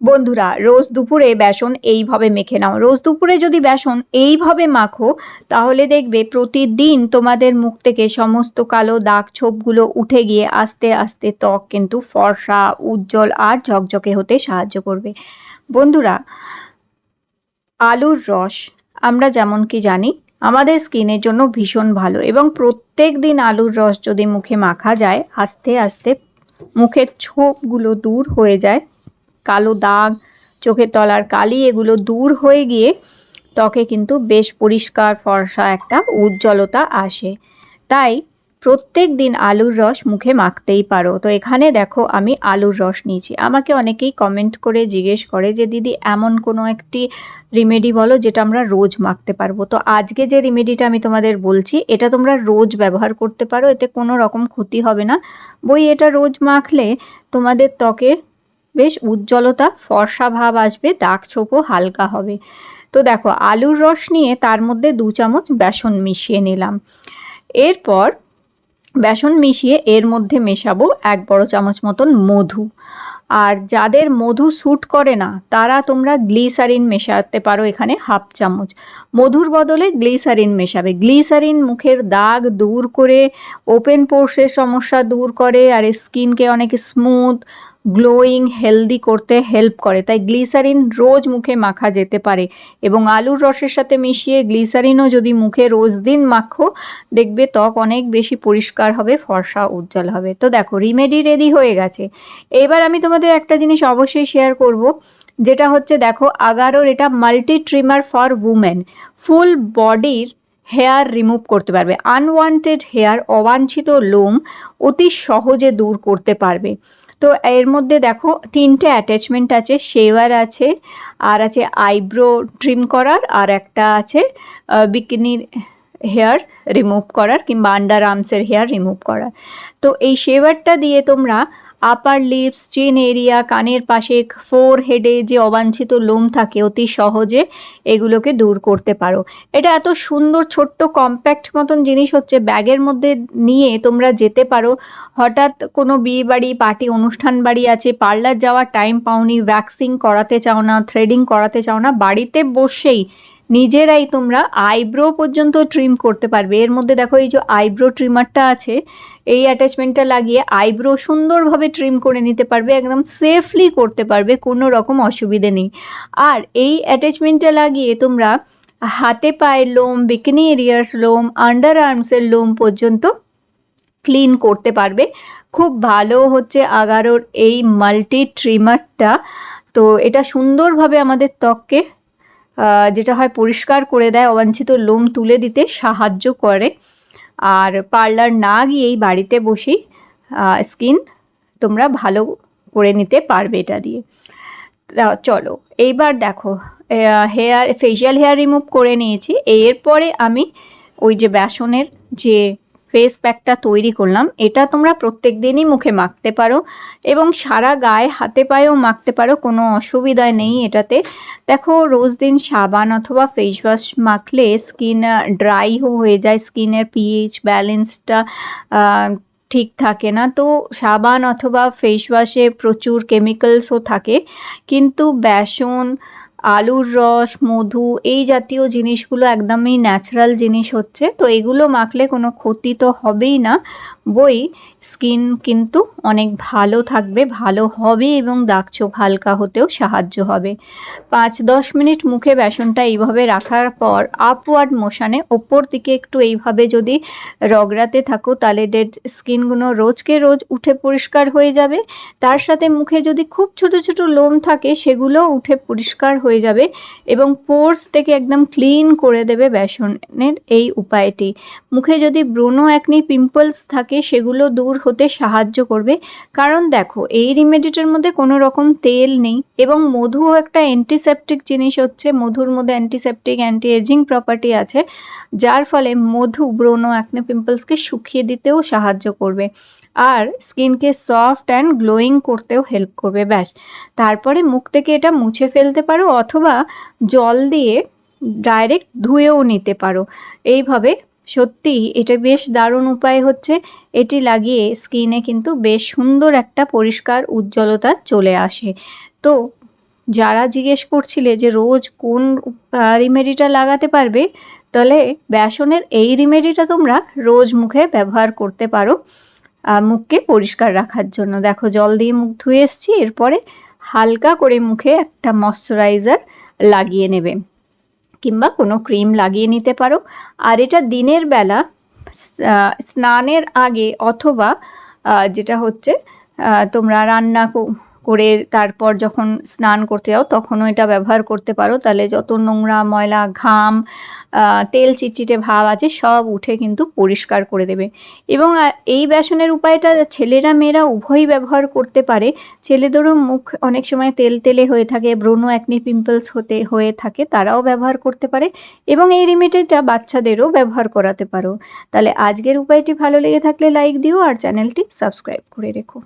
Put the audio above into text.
বন্ধুরা, রোজ দুপুরে বেসন এইভাবে মেখে নাও। রোজ দুপুরে যদি বেসন এইভাবে মাখো, তাহলে দেখবে প্রতিদিন তোমাদের মুখ থেকে সমস্ত কালো দাগ ছোপগুলো উঠে গিয়ে আস্তে আস্তে ত্বক কিন্তু ফর্সা, উজ্জ্বল আর ঝকঝকে হতে সাহায্য করবে। বন্ধুরা, আলুর রস, আমরা যেমন কি জানি, আমাদের স্কিনের জন্য ভীষণ ভালো এবং প্রত্যেক দিন আলুর রস যদি মুখে মাখা যায়, আস্তে আস্তে মুখের ছোপগুলো দূর হয়ে যায়। কালো দাগ চোখের তলার কালি, এগুলো দূর হয়ে গিয়ে ত্বকে কিন্তু বেশ পরিষ্কার ফর্সা একটা উজ্জ্বলতা আসে। তাই প্রত্যেক দিন আলুর রস মুখে মাখতেই পারো। তো এখানে দেখো আমি আলুর রস নিয়েছি। আমাকে অনেকেই কমেন্ট করে, জিজ্ঞেস করে যে, দিদি, এমন কোনো একটি রিমেডি বলো যেটা আমরা রোজ মাখতে পারব? তো আজকে যে রিমেডিটা আমি তোমাদের বলছি, এটা তোমরা রোজ ব্যবহার করতে পারো। এতে কোনো রকম ক্ষতি হবে না। বই এটা রোজ মাখলে তোমাদের ত্বকে বেশ উজ্জ্বলতা, ফর্সা ভাব আসবে, দাগ ছোপও হালকা হবে। তো দেখো, আলুর রস নিয়ে তার মধ্যে দু চামচ বেসন মিশিয়ে নিলাম। এরপর বেসন মিশিয়ে এর মধ্যে মেশাবো এক বড় চামচ মতন মধু। আর যাদের মধু স্যুট করে না, তারা তোমরা গ্লিসারিন মেশাতে পারো এখানে হাফ চামচ। মধুর বদলে গ্লিসারিন মেশাবে। গ্লিসারিন মুখের দাগ দূর করে, ওপেন পোর্সের সমস্যা দূর করে, আর স্কিনকে অনেক স্মুথ গ্লোয়িং, হেলদি করতে হেল্প করে। তাই গ্লিসারিন রোজ মুখে মাখা যেতে পারে এবং আলুর রসের সাথে মিশিয়ে গ্লিসারিনও যদি মুখে রোজ দিন মাখো, দেখবে ত্বক অনেক বেশি পরিষ্কার হবে, ফর্সা, উজ্জ্বল হবে। তো দেখো রিমেডি রেডি হয়ে গেছে। এবার আমি তোমাদের একটা জিনিস অবশ্যই শেয়ার করব, যেটা হচ্ছে দেখো, আগারোর এটা multi trimmer for women full বডির হেয়ার রিমুভ করতে পারবে। আনওয়ান্টেড হেয়ার অবাঞ্ছিত লোম অতি সহজে দূর করতে পারবে। তো এর মধ্যে দেখো তিনটে অ্যাটাচমেন্ট আছে শেওয়ার আছে, আর আছে আইব্রো ট্রিম করার, আর একটা আছে বিকিনির হেয়ার রিমুভ করার কিংবা আন্ডার আর্মসের হেয়ার রিমুভ করার। তো এই শেভারটা দিয়ে তোমরা আপার লিপস চিন এরিয়া কানের পাশে ফোর হেডে যে অবাঞ্ছিত লোম থাকে, অতি সহজে এগুলোকে দূর করতে পারো। এটা এত সুন্দর, ছোট্ট কম্প্যাক্ট মতন জিনিস হচ্ছে, ব্যাগের মধ্যে নিয়ে তোমরা যেতে পারো। হঠাৎ কোনো বিয়ে বাড়ি পার্টি, অনুষ্ঠান বাড়ি আছে, পার্লার যাওয়ার টাইম পাওনি ভ্যাক্সিং করাতে চাও না থ্রেডিং করাতে চাও না, বাড়িতে বসেই নিজেরাই তোমরা আইব্রো পর্যন্ত ট্রিম করতে পারবে। এর মধ্যে দেখো এই যে আইব্রো ট্রিমারটা আছে, এই অ্যাটাচমেন্টটা লাগিয়ে আইব্রো সুন্দরভাবে ট্রিম করে নিতে পারবে, একদম সেফলি করতে পারবে, কোনো রকম অসুবিধে নেই। আর এই অ্যাটাচমেন্টটা লাগিয়ে তোমরা হাতে পায়ের লোম বিকিনি এরিয়ার্স লোম আন্ডার আর্মসের লোম পর্যন্ত ক্লিন করতে পারবে। খুব ভালো হচ্ছে আগারোর এই মাল্টি ট্রিমারটা তো এটা সুন্দরভাবে আমাদের ত্বককে যেটা হয় পরিষ্কার করে দেয়, অবাঞ্ছিত লোম তুলে দিতে সাহায্য করে। আর পার্লার না গিয়েই বাড়িতে বসেই স্কিন তোমরা ভালো করে নিতে পারবে এটা দিয়ে। চলো, এইবার দেখো হেয়ার ফেশিয়াল হেয়ার রিমুভ করে নিয়েছি। এরপরে আমি ওই যে বেসনের যে ফেস প্যাকটা তৈরি করলাম। এটা তোমরা প্রত্যেক দিনই মুখে মাখতে পারো এবং সারা গায়ে, হাতে পায়েও মাখতে পারো, কোনো অসুবিধা নেই এটাতে। দেখো, রোজ দিন সাবান অথবা ফেস ওয়াশ মাখলে স্কিন ড্রাই হয়ে যায়। স্কিনের পিএইচ ব্যালেন্সটা ঠিক থাকে না। তো সাবান অথবা ফেস ওয়াশে প্রচুর কেমিক্যালসও থাকে। কিন্তু বেসন আলুর রস, মধু, এই জাতীয় জিনিসগুলো একদমই ন্যাচারাল জিনিস হচ্ছে। তো এগুলো মাখলে কোনো ক্ষতি তো হবেই না। বই, স্কিন কিন্তু অনেক ভালো থাকবে, ভালো হবে এবং দাগ চোখ হালকা হতেও সাহায্য হবে। পাঁচ দশ মিনিট মুখে বেসনটা এইভাবে রাখার পর আপওয়ার্ড মোশানে ওপর দিকে একটু এইভাবে যদি রগড়াতে থাকো তাহলে ডেড স্কিনগুলো রোজকে রোজ উঠে পরিষ্কার হয়ে যাবে। তার সাথে মুখে যদি খুব ছোট ছোট লোম থাকে সেগুলো উঠে পরিষ্কার হয়ে যাবে এবং পোর্স থেকে একদম ক্লিন করে দেবে বেসনের এই উপায়টি। মুখে যদি ব্রোনো একনি পিম্পলস থাকে সেগুলো দূর হতে সাহায্য করবে। কারণ দেখো, এই রিমেডিটার মধ্যে কোনো রকম তেল নেই এবং মধুও একটা অ্যান্টিসেপটিক জিনিস হচ্ছে। মধুর মধ্যে অ্যান্টিসেপটিক অ্যান্টি এজিং প্রপার্টি আছে, যার ফলে মধু ব্রোনো অ্যাকনে পিম্পলসকে শুকিয়ে দিতেও সাহায্য করবে। আর স্কিনকে সফট অ্যান্ড গ্লোয়িং করতেও হেল্প করবে, ব্যাস। তারপরে মুখ থেকে এটা মুছে ফেলতে পারো অথবা জল দিয়ে ডাইরেক্ট ধুয়েও নিতে পারো। এইভাবে সত্যি, এটা বেশ দারুণ উপায় হচ্ছে। এটি লাগিয়ে স্কিনে কিন্তু বেশ সুন্দর একটা পরিষ্কার উজ্জ্বলতা চলে আসে। তো যারা জিজ্ঞেস করছিলে যে রোজ কোন রিমেডিটা লাগাতে পারবে, তাহলে বেসনের এই রিমেডিটা তোমরা রোজ মুখে ব্যবহার করতে পারো মুখকে পরিষ্কার রাখার জন্য। দেখো, জল দিয়ে মুখ ধুয়ে এসছি, এরপরে হালকা করে মুখে একটা ময়শ্চারাইজার লাগিয়ে নেবে। কিংবা কোনো ক্রিম লাগিয়ে নিতে পারো। আর এটা দিনের বেলা স্নানের আগে অথবা যেটা হচ্ছে তোমরা রান্না করে তারপর যখন স্নান করতে যাও, তখনও এটা ব্যবহার করতে পারো। তাহলে যত নোংরা, ময়লা, ঘাম তেল, চিটচিটে ভাব আছে, সব উঠে কিন্তু পরিষ্কার করে দেবে। এবং এই বেসনের উপায়টা ছেলেরা, মেয়েরা উভয়ই ব্যবহার করতে পারে। ছেলেদেরও মুখ অনেক সময় তেল তেলে হয়ে থাকে, ব্রণ অ্যাকনি পিম্পলস হতে, হয়ে থাকে, তারাও ব্যবহার করতে পারে এবং এই রেমেডিটা বাচ্চাদেরও ব্যবহার করাতে পারো। তাহলে আজকের উপায়টি ভালো লেগে থাকলে লাইক দিও আর চ্যানেলটি সাবস্ক্রাইব করে রেখো।